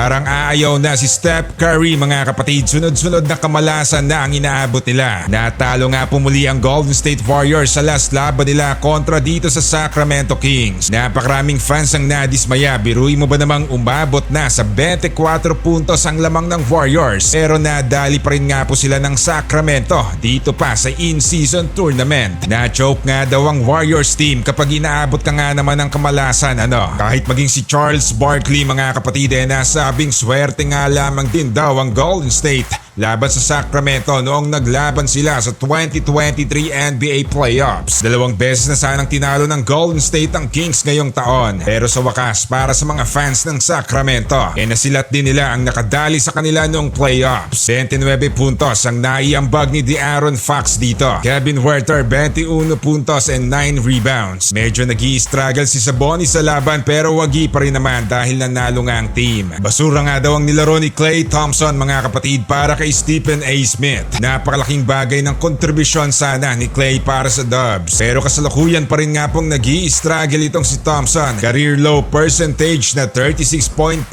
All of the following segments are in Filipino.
Parang aayaw na si Steph Curry mga kapatid. Sunod-sunod na kamalasan na ang inaabot nila. Natalo nga pumuli ang Golden State Warriors sa last laban nila kontra dito sa Sacramento Kings. Napakaraming fans ang nadismaya. Biruin mo ba namang umabot na sa 24 puntos ang lamang ng Warriors. Pero nadali pa rin nga po sila ng Sacramento dito pa sa in-season tournament. Na-choke nga daw ang Warriors team kapag inaabot ka nga naman ng kamalasan ano. Kahit maging si Charles Barkley mga kapatid eh nasabing swerte nga lamang din daw ang Golden State laban sa Sacramento noong naglaban sila sa 2023 NBA Playoffs. Dalawang beses na sanang tinalo ng Golden State ang Kings ngayong taon. Pero sa wakas para sa mga fans ng Sacramento, eh nasilat din nila ang nakadali sa kanila noong playoffs. 29 puntos ang naiambag ni De'Aaron Fox dito. Kevin Huerter 21 puntos and 9 rebounds. Medyo nag struggle si Sabonis sa laban pero wagi pa rin naman dahil nanalo nga ang team. Basura nga daw ang nilaro ni Clay Thompson mga kapatid para kay Stephen A. Smith. Napakalaking bagay ng kontribusyon sana ni Clay para sa Dubs. Pero kasalukuyan pa rin nga pong nag struggle itong si Thompson. Career low percentage na 36.4%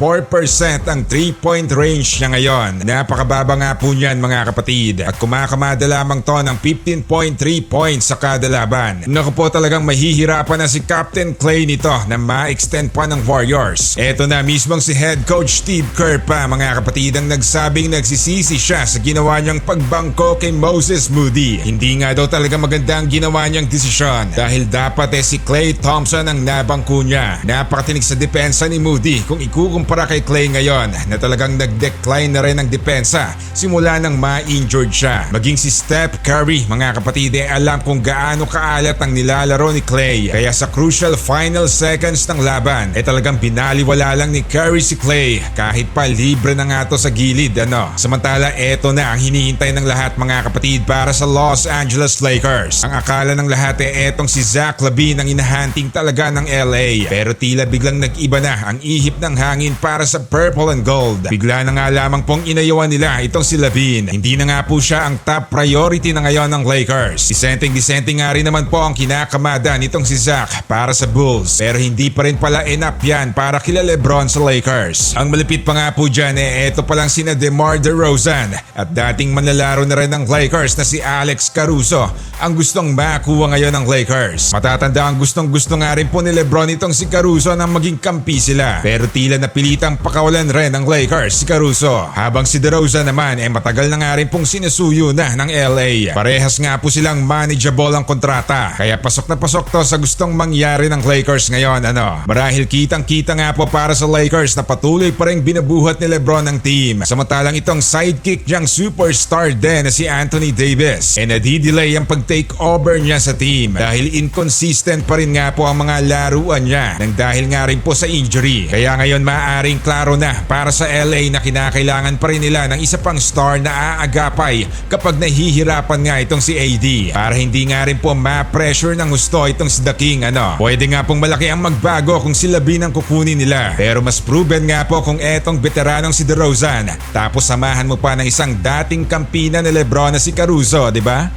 ang 3-point range niya ngayon. Napakababa nga po niyan mga kapatid. At kumakamada lamang to ng 15.3 points sa kada laban. Naku po talagang mahihirapan na si Captain Clay nito na ma-extend pa ng Warriors. Eto na mismong si head coach Steve Kerr pa mga kapatid ang nagsabing nagsisisi siya sa ginawa niyang pagbangko kay Moses Moody. Hindi nga daw talaga maganda ang ginawa niyang desisyon dahil dapat eh si Clay Thompson ang nabangko niya. Napakatinig sa depensa ni Moody kung ikukumpara kay Clay ngayon na talagang nag-decline na rin ang depensa simula nang ma-injured siya. Maging si Steph Curry mga kapatid eh alam kung gaano kaalat ang nilalaro ni Clay. Kaya sa crucial final seconds ng laban eh talagang binaliwala lang ni Curry si Clay kahit pa libre na nga to sa gilid ano. Samantala eto na ang hinihintay ng lahat mga kapatid para sa Los Angeles Lakers. Ang akala ng lahat eh etong si Zach Lavine ang inahanting talaga ng LA. Pero tila biglang nag-iba na ang ihip ng hangin para sa purple and gold. Bigla na nga lamang pong inayawan nila itong si Lavine. Hindi na nga po siya ang top priority na ngayon ng Lakers. Disenteng nga rin naman po ang kinakamada nitong si Zach para sa Bulls. Pero hindi pa rin pala enough yan para kila Lebron sa Lakers. Ang malapit pa nga po dyan eh eto pa lang sina DeMar DeRozan at dating manlalaro na rin ng Lakers na si Alex Caruso ang gustong makuha ngayon ng Lakers. Matatanda ang gustong gusto nga rin po ni Lebron itong si Caruso nang maging kampi sila. Pero tila napilitang pakawalan rin ng Lakers si Caruso. Habang si DeRozan naman eh matagal na nga rin pong sinusuyo na ng LA. Parehas nga po silang manageable ang kontrata. Kaya pasok na pasok to sa gustong mangyari ng Lakers ngayon ano. Marahil kitang kita nga po para sa Lakers na patuloy pa rin binubuhat ni Lebron ang team. Samantalang itong sidekick niyang superstar din na si Anthony Davis. E nadidelay ang pag-take over niya sa team dahil inconsistent pa rin nga po ang mga laruan niya nang dahil nga rin po sa injury. Kaya ngayon maaaring klaro na para sa LA na kinakailangan pa rin nila ng isa pang star na aagapay kapag nahihirapan nga itong si AD para hindi nga rin po ma-pressure ng gusto itong si The King ano. Pwede nga pong malaki ang magbago kung sila bin ang kukunin nila pero mas proven nga po kung etong veteranong si DeRozan tapos samahan mo pa ng isang dating kampina ni Lebron na si Caruso, di ba?